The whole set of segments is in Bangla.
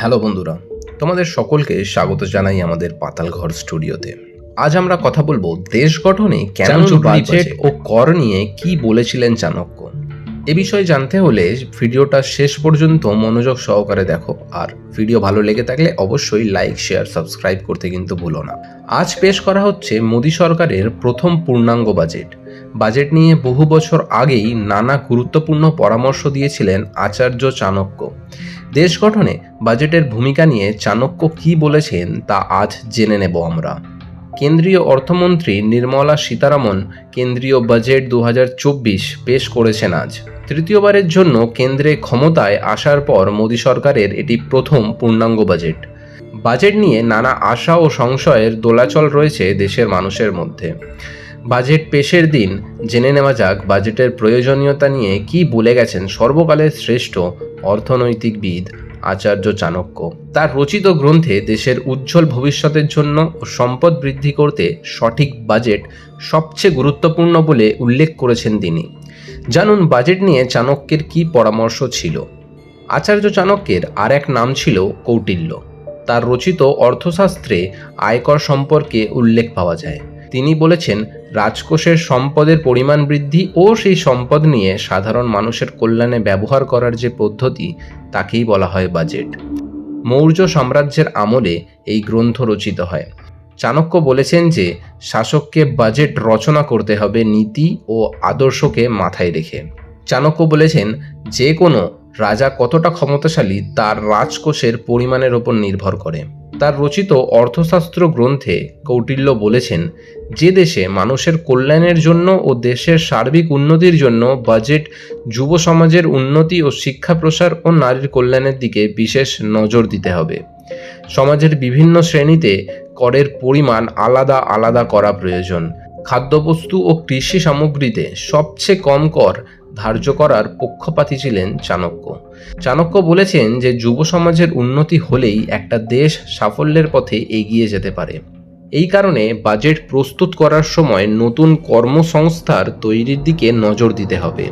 হ্যালো বন্ধুরা তোমাদের সকলকে স্বাগত জানাই আমাদের পাতালঘর স্টুডিওতে। আজ আমরা কথা বলব দেশ গঠনে কেন বাজেট ও কর নিয়ে কি বলেছিলেন চাণক্য? এ বিষয়ে জানতে হলে ভিডিওটা শেষ পর্যন্ত মনোযোগ সহকারে দেখো আর ভিডিও ভালো লেগে থাকলে অবশ্যই লাইক শেয়ার সাবস্ক্রাইব করতে কিন্তু ভুলো না। আজ পেশ করা হচ্ছে মোদী সরকারের প্রথম পূর্ণাঙ্গ বাজেট। বাজেট নিয়ে বহু বছর আগেই নানা গুরুত্বপূর্ণ পরামর্শ দিয়েছিলেন আচার্য চাণক্য। দেশ গঠনে বাজেটের ভূমিকা নিয়ে চাণক্য কি বলেছেন তা আজ জেনে নেব আমরা। কেন্দ্রীয় অর্থমন্ত্রী নির্মলা সীতারামন কেন্দ্রীয় বাজেট দু হাজার চব্বিশ পেশ করেছেন আজ। তৃতীয়বারের জন্য কেন্দ্রে ক্ষমতায় আসার পর মোদী সরকারের এটি প্রথম পূর্ণাঙ্গ বাজেট। বাজেট নিয়ে নানা আশা ও সংশয়ের দোলাচল রয়েছে দেশের মানুষের মধ্যে। বাজেট পেশের দিন, জেনে নেওয়া যাক বাজেটের প্রয়োজনীয়তা নিয়ে কি বলে গেছেন সর্বকালের শ্রেষ্ঠ অর্থনৈতিকবিদ আচার্য চাণক্য। তার রচিত গ্রন্থে দেশের উজ্জ্বল ভবিষ্যতের জন্য ও সম্পদ বৃদ্ধি করতে সঠিক বাজেট সবচেয়ে গুরুত্বপূর্ণ বলে উল্লেখ করেছেন তিনি। জানুন বাজেট নিয়ে চাণক্যের কি পরামর্শ ছিল। আচার্য চাণক্যের আর এক নাম ছিল কৌটিল্য। তার রচিত অর্থশাস্ত্রে আয়কর সম্পর্কে উল্লেখ পাওয়া যায়। তিনি বলেছেন রাজকোষের সম্পদের পরিমাণ বৃদ্ধি ও সেই সম্পদ নিয়ে সাধারণ মানুষের কল্যাণে ব্যবহার করার যে পদ্ধতি, তাকেই বলা হয় বাজেট। মৌর্য সাম্রাজ্যের আমলে এই গ্রন্থ রচিত হয়। চাণক্য বলেছেন যে, শাসককে বাজেট রচনা করতে হবে নীতি ও আদর্শকে মাথায় রেখে। চাণক্য বলেছেন, যে কোনো রাজা কতটা ক্ষমতাশালী তার রাজকোষের পরিমাণের ওপর নির্ভর করে। তার রচিত অর্থশাস্ত্র গ্রন্থে কৌটিল্য বলেছেন, যে দেশে মানুষের কল্যাণের জন্য ও দেশের সার্বিক উন্নতির জন্য বাজেট, যুব সমাজের উন্নতি ও শিক্ষা প্রসার ও নারীর কল্যাণের দিকে বিশেষ নজর দিতে হবে। সমাজের বিভিন্ন শ্রেণীতে করের পরিমাণ আলাদা আলাদা করা প্রয়োজন। খাদ্যবস্তু ও কৃষি সামগ্রীতে সবচেয়ে কম কর ধার্য করার পক্ষপাতী ছিলেন চাণক্য। চাণক্য বলেছেন যে যুব সমাজের উন্নতি হলেই একটা দেশ সাফল্যের পথে এগিয়ে যেতে পারে। এই কারণে বাজেট প্রস্তুত করার সময় নতুন কর্মসংস্থার তৈরির দিকে নজর দিতে হবে।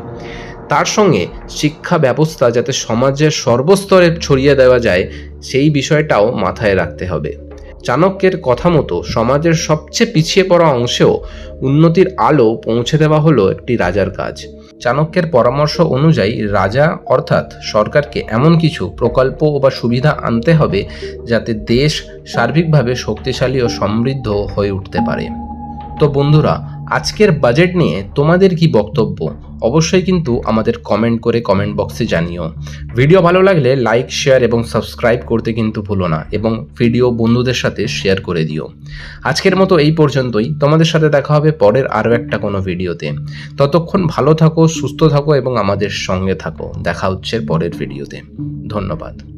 তার সঙ্গে শিক্ষা ব্যবস্থা যাতে সমাজের সর্বস্তরে ছড়িয়ে দেওয়া যায়, সেই বিষয়টাও মাথায় রাখতে হবে। চাণক্যের কথা মতো সমাজের সবচেয়ে পিছিয়ে পড়া অংশেও উন্নতির আলো পৌঁছে দেওয়া হলো একটি রাজার কাজ। চাণক্যের পরামর্শ অনুযায়ী রাজা, অর্থাৎ সরকারকে এমন কিছু প্রকল্প বা সুবিধা আনতে হবে যাতে দেশ সার্বিকভাবে শক্তিশালী ও সমৃদ্ধ হয়ে উঠতে পারে। তো বন্ধুরা, আজকের বাজেট নিয়ে তোমাদের কি বক্তব্য? অবশ্যই কিন্তু আমাদের কমেন্ট করে কমেন্ট বক্সে জানিও। ভিডিও ভালো লাগলে লাইক শেয়ার এবং সাবস্ক্রাইব করতে কিন্তু ভুলো না এবং ভিডিও বন্ধুদের সাথে শেয়ার করে দিও। আজকের মতো এই পর্যন্তই। তোমাদের সাথে দেখা হবে পরের আরও একটা কোনো ভিডিওতে ততক্ষণ ভালো থাকো, সুস্থ থাকো এবং আমাদের সঙ্গে থাকো। দেখা হচ্ছে পরের ভিডিওতে ধন্যবাদ।